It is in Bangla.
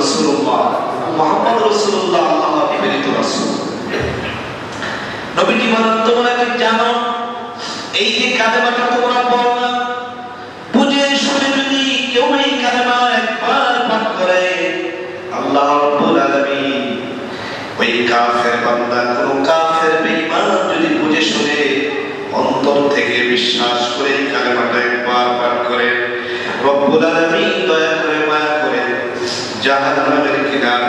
মুহাম্মদ রাসূলুল্লাহ মুহাম্মদ রাসূলুল্লাহ প্রেরিত রাসূল। নবীজি বলেন, তোমরা কি জানো, এই যে কালেমাটা তোমরা পড়লা বুঝে শুনে যদি থেকে বিশ্বাস করে এই কালেমাটা একবার পাঠ করে, রব্বুল আলামিন দয়া জাহান্নামের কিনার